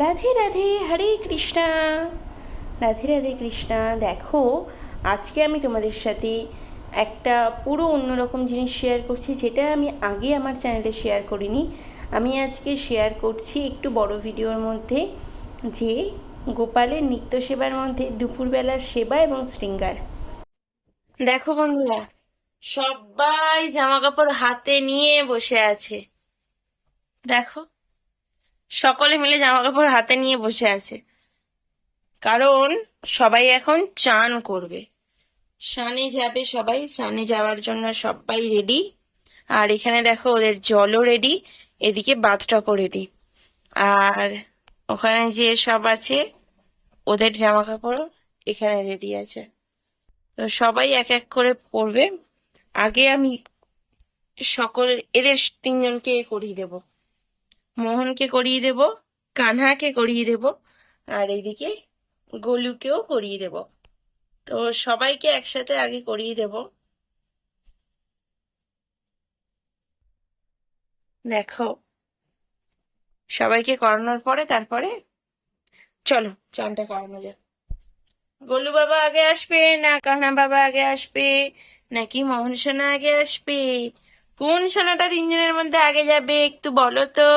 রাধে রাধে, হরে কৃষ্ণা। রাধে রাধে কৃষ্ণা, দেখো, আজকে আমি তোমাদের সাথে একটা পুরো অন্যরকম জিনিস শেয়ার করছি, যেটা আমি আগে আমার চ্যানেলে শেয়ার করিনি। আমি আজকে শেয়ার করছি একটু বড় ভিডিওর মধ্যে, যে গোপালের নিত্য সেবার মধ্যে দুপুরবেলার সেবা এবং শৃঙ্গার। দেখো বন্ধুরা, সবাই জামা কাপড় হাতে নিয়ে বসে আছে। দেখো। সকলে মিলে জামা কাপড় হাতে নিয়ে বসে আছে। কারণ সবাই এখন চান করবে। স্নানে যাবে সবাই স্নানে যাওয়ার জন্য সবাই রেডি আর এখানে দেখো ওদের জলও রেডি এদিকে বাথটপও রেডি আর ওখানে যে সব আছে, ওদের জামা কাপড় এখানে রেডি আছে। তো সবাই এক এক করে পরবে। আগে আমি সকল, এদের তিনজনকে করিয়ে দেব। মোহনকে করিয়ে দেব, কানহাকে করিয়ে দেব, আর এইদিকে গোলুকেও করিয়ে দেব। তো সবাইকে একসাথে আগে করিয়ে দেব। দেখো, সবাইকে করানোর পরে তারপরে চলো, চানটা করানো যাক। গোলু বাবা আগে আসবে, না কানা বাবা আগে আসবে নাকি মোহন সোনা আগে আসবে? কোন সোনাটা তিনজনের মধ্যে আগে যাবে একটু বলো তো?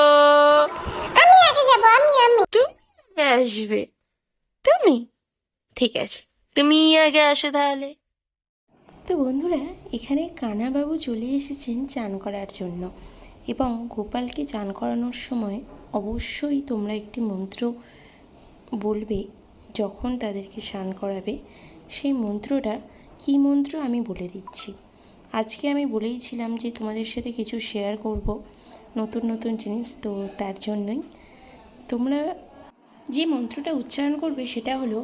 আমি আগে যাব আমি আমি। তুমি আসবে? তুমি? ঠিক আছে তুমি আগে আসো তাহলে। তো বন্ধুরা এখানে কানাবাবু চলে এসেছেন চান করার জন্য। এবং গোপালকে চান করানোর সময় অবশ্যই তোমরা একটি মন্ত্র বলবে যখন তাদেরকে স্নান করাবে। সেই মন্ত্রটা কী মন্ত্র আমি বলে দিচ্ছি। আজকে আমি বলেইছিলাম যে তোমাদের সাথে কিছু শেয়ার করব নতুন নতুন জিনিস, তো তার জন্যই। তোমরা যে মন্ত্রটা উচ্চারণ করবে সেটা হলো,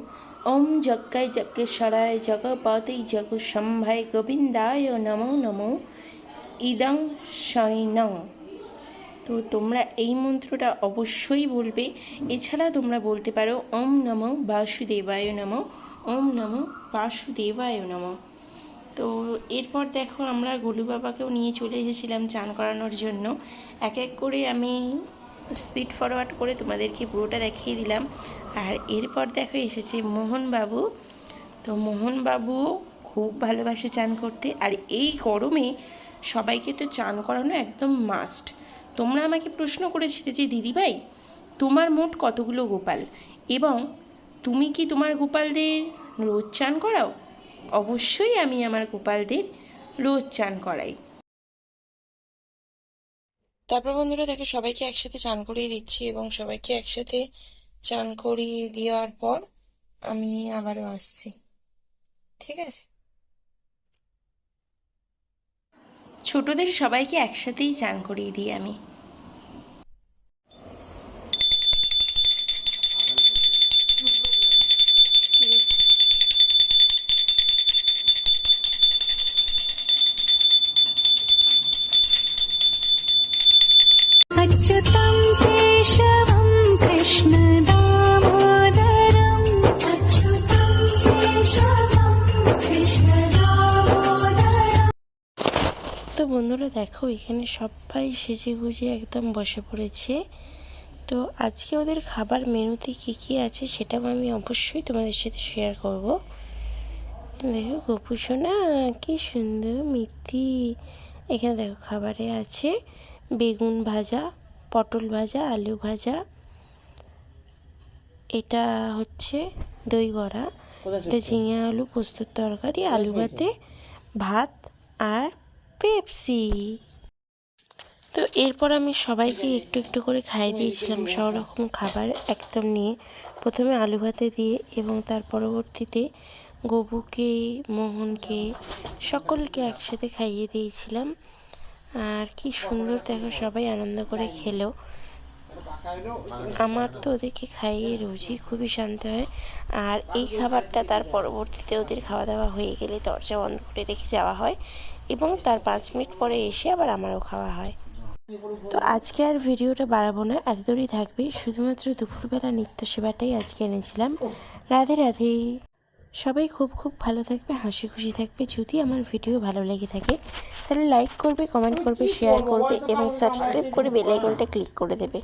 ওম যজ্ঞায় যজ্ঞেশ্বরায় জগপতেই জগ সম্ভায় গোবিন্দায় নমো নমো ইদং শৈনং তো তোমরা এই মন্ত্রটা অবশ্যই বলবে। এছাড়া তোমরা বলতে পারো, ওম নমো বাসুদেবায় নমো, ওম নমো বাসুদেবায় নমো। তো এরপর দেখো আমরা গোলু বাবাকেও নিয়ে চলে এসেছিলাম চান করানোর জন্য। এক এক করে আমি স্পিড ফরওয়ার্ড করে তোমাদেরকে পুরোটা দেখিয়ে দিলাম। আর এরপর দেখো এসেছে মোহনবাবু তো মোহনবাবু খুব ভালোবাসে চান করতে। আর এই গরমে সবাইকে তো চান করানো একদম মাস্ট তোমরা আমাকে প্রশ্ন করেছিলে যে দিদিভাই তোমার মোট কতগুলো গোপাল? এবং তুমি কি তোমার গোপালদের রোজ চান করাও? অবশ্যই আমি আমার গোপালদের রোজ চান করাই। তারপর বন্ধুরা দেখো সবাইকে একসাথে চান করিয়ে দিচ্ছি এবং সবাইকে একসাথে চান করিয়ে দেওয়ার পর আমি আবারও আসছি। ঠিক আছে? ছোটদের সবাইকে একসাথেই চান করিয়ে দিই আমি। তো বন্ধুরা দেখো, এখানে সবাই সেজে গুজে একদম বসে পড়েছে। তো আজকে ওদের খাবার মেনুতে কী কী আছে সেটাও আমি অবশ্যই তোমাদের সাথে শেয়ার করব। দেখো, গপু সোনা, কি সুন্দর, মিথি। এখানে দেখো, খাবারে আছে বেগুন ভাজা, পটল ভাজা, আলু ভাজা। এটা হচ্ছে দই বড়া। ঝিঙে আলু পোস্তর তরকারি আলু ভাতে ভাত আর পেপসি। তো এরপর আমি সবাইকে একটু একটু করে খাইয়ে দিয়েছিলাম সব রকম খাবার একদম নিয়ে। প্রথমে আলু ভাতে দিয়ে এবং তার পরবর্তীতে গবুকে মোহনকে সকলকে একসাথে খাইয়ে দিয়েছিলাম। আর কি সুন্দর দেখো সবাই আনন্দ করে খেলো। আমার তো ওদেরকে খাইয়ে রোজই খুবই শান্তি হয়। আর এই খাবারটা তার পরবর্তীতে ওদের খাওয়া দাওয়া হয়ে গেলে দরজা বন্ধ করে রেখে যাওয়া হয় এবং তার পাঁচ মিনিট পরে এসে আবার আমারও খাওয়া হয়। তো আজকে আর ভিডিওটা বাড়াবো না এত দূরই থাকবে। শুধুমাত্র দুপুরবেলা নিত্য সেবাটাই আজকে এনেছিলাম। রাধে রাধে। সবাই খুব খুব ভালো থাকবে, হাসি খুশি থাকবে। যদি আমার ভিডিও ভালো লেগে থাকে, তাহলে লাইক করবে কমেন্ট করবে শেয়ার করবে এবং সাবস্ক্রাইব করে বেল আইকনটা ক্লিক করে দেবে।